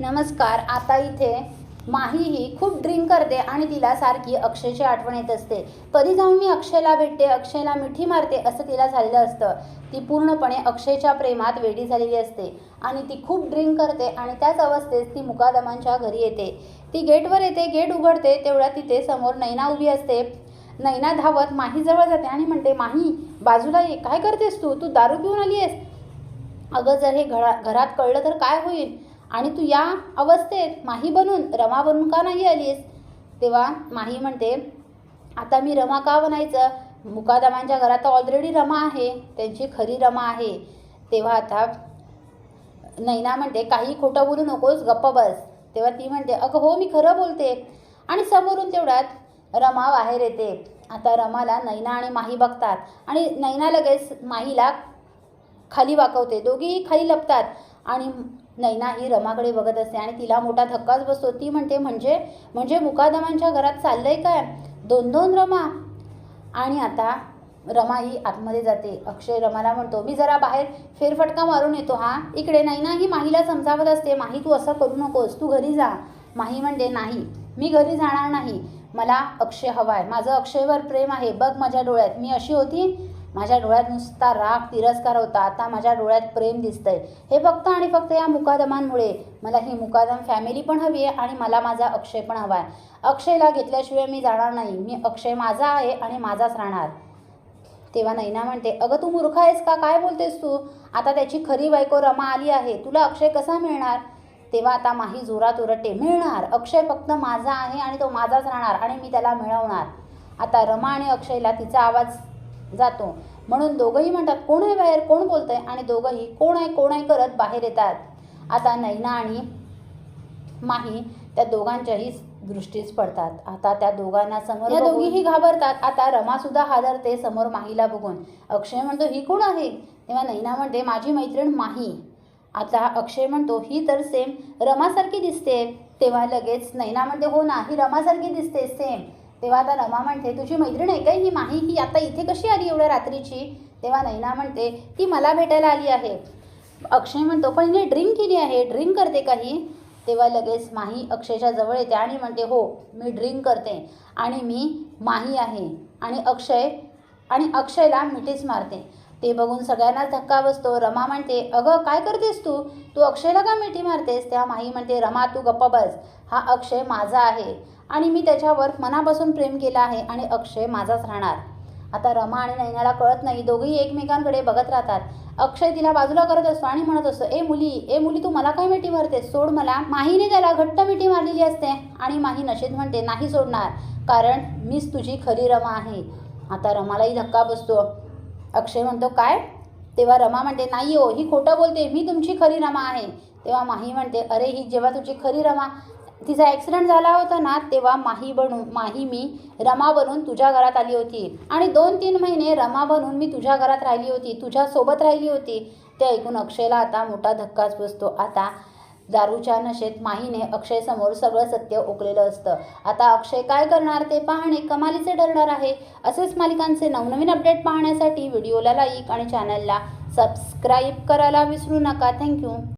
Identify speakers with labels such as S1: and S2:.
S1: नमस्कार आता इथे माही ही खूप ड्रिंक करते आणि तिला सारखी अक्षयची आठवण येत असते. कधी जाऊन मी अक्षयला भेटते अक्षयला मिठी मारते असं तिला झालेलं असतं. ती पूर्णपणे अक्षयच्या प्रेमात वेडी झालेली असते आणि ती खूप ड्रिंक करते आणि त्याच अवस्थेत ती मुकादमांच्या घरी येते. ती गेटवर येते गेट उघडते तेवढ्या तिथे समोर नैना उभी असते. नैना धावत माहीजवळ जाते आणि म्हणते माही बाजूला ये काय करतेस तू? तू दारू पिऊन आली आहेस? अगं जर हे घरा घरात कळलं तर काय होईल? आणि तू या अवस्थेत माही बनून रमा बनून का नाही आलीस तेव्हा माही म्हणते आता मी रमा का बनायचं? मुकादमांच्या घरात ऑलरेडी रमा आहे त्यांची खरी रमा आहे. तेव्हा आता नैना म्हणते काही खोटं बोलू नकोस गप्प बस. तेव्हा ती म्हणते अगं हो मी खरं बोलते. आणि समोरून तेवढ्यात रमा बाहेर येते. आता रमाला नैना आणि माही बघतात आणि नैना लगेच माहीला खाली वाकवते. दोघीही खाली लपतात आणि नैना ही रमाकडे बघत असते आणि तिला मोठा धक्काच बसतो. ती म्हणते म्हणजे म्हणजे मुकादमांच्या घरात चाललंय काय? दोन दोन रमा. आणि आता रमा ही आतमध्ये जाते. अक्षय रमाला म्हणतो मी जरा बाहेर फेरफटका मारून येतो हा. इकडे नैना ही माहीला समजावत असते. माही तू असं करू नकोस. तू घरी जा. माही म्हणते नाही. मी घरी जाणार नाही. मला अक्षय हवा आहे माझं अक्षयवर प्रेम आहे. बघ माझ्या डोळ्यात. मी अशी होती माझ्या डोळ्यात नुसता राग तिरस्कार होता. आता माझ्या डोळ्यात प्रेम दिसतंय. हे फक्त आणि फक्त या मुकादमांमुळे. मला ही मुकादम फॅमिली पण हवी आहे आणि मला माझा अक्षय पण हवा आहे. अक्षयला घेतल्याशिवाय मी जाणार नाही. मी अक्षय माझा आहे आणि माझाच राहणार. तेव्हा नैना म्हणते अगं तू मूर्ख आहेस का? काय बोलतेस तू? आता त्याची खरी बायको रमा आली आहे. तुला अक्षय कसा मिळणार? तेव्हा आता माही जोरात उरटे मिळणार. अक्षय फक्त माझा आहे आणि तो माझाच राहणार आणि मी त्याला मिळवणार. आता रमा आणि अक्षयला तिचा आवाज जातो. म्हणून दोघंही म्हणतात कोण आहे बाहेर? कोण बोलतंय? आणि दोघंही कोण आहे? कोण आहे? करत बाहेर येतात. आता नैना आणि माही त्या दोघांच्याही दृष्टीस पडतात. आता त्या दोघांना समोर या दोघीही घाबरतात. आता रमा सुद्धा हादरते समोर माहीला बघून. अक्षय म्हणतो ही कोण आहे? तेव्हा नैना म्हणते माझी मैत्रीण माही. आता अक्षय म्हणतो ही तर सेम रमासारखी दिसते. तेव्हा लगेच नैना म्हणते हो ना ही रमासारखी दिसते सेम तेव्हा आता रमा म्हणते तुझी मैत्रीण आहे काय ही माही? ही आता इथे कशी आली एवढ्या रात्रीची? तेव्हा नैना म्हणते ती मला भेटायला आली आहे. अक्षय म्हणतो पण हिने ड्रिंक केली आहे. ड्रिंक करते काही तेव्हा लगेच माही अक्षयच्या जवळ येते आणि म्हणते हो मी ड्रिंक करते आणि मी माही आहे. आणि अक्षय आणि अक्षयला मिठीच मारते. ते बघून सगळ्यांनाच धक्का बसतो. रमा म्हणते अगं काय करतेस तू? तू अक्षयला का मिठी मारतेस? तेव्हा माही म्हणते रमा तू गप्पा बस. हा अक्षय माझा आहे. आणि मी त्याच्यावर मनापासून प्रेम केलं आहे आणि अक्षय माझाच राहणार. आता रमा आणि नैनाला कळत नाही दोघेही एकमेकांकडे बघत राहतात. अक्षय तिला बाजूला करत असतो आणि म्हणत असतो ए मुली ए मुली तू मला काय मिठी भरतेस सोड मला. माहीने त्याला घट्ट मिठी मारलेली असते. आणि माही नशेत म्हणते नाही सोडणार कारण मीच तुझी खरी रमा आहे. आता रमालाही धक्का बसतो. अक्षय म्हणतो काय? तेव्हा रमा म्हणते नाही हो ही खोटं बोलते मी तुमची खरी रमा आहे. तेव्हा माही म्हणते अरे ही जेव्हा तुझी खरी रमा तिचा ॲक्सिडेंट झाला होता ना तेव्हा माही बनून माही मी रमा बनून तुझ्या घरात आली होती. आणि दोन तीन महिने रमा बनून मी तुझ्या घरात राहिली होती तुझ्यासोबत राहिली होती. ते ऐकून अक्षयला आता मोठा धक्काच बसतो. आता दारूच्या नशेत माहीने अक्षयसमोर सगळं सत्य ओकलेलं असतं. आता अक्षय काय करणार ते पाहणे कमालीचे ठरणार आहे. असेच मालिकांचे नवनवीन अपडेट पाहण्यासाठी व्हिडिओला लाईक आणि चॅनलला सबस्क्राईब करायला विसरू नका. थँक्यू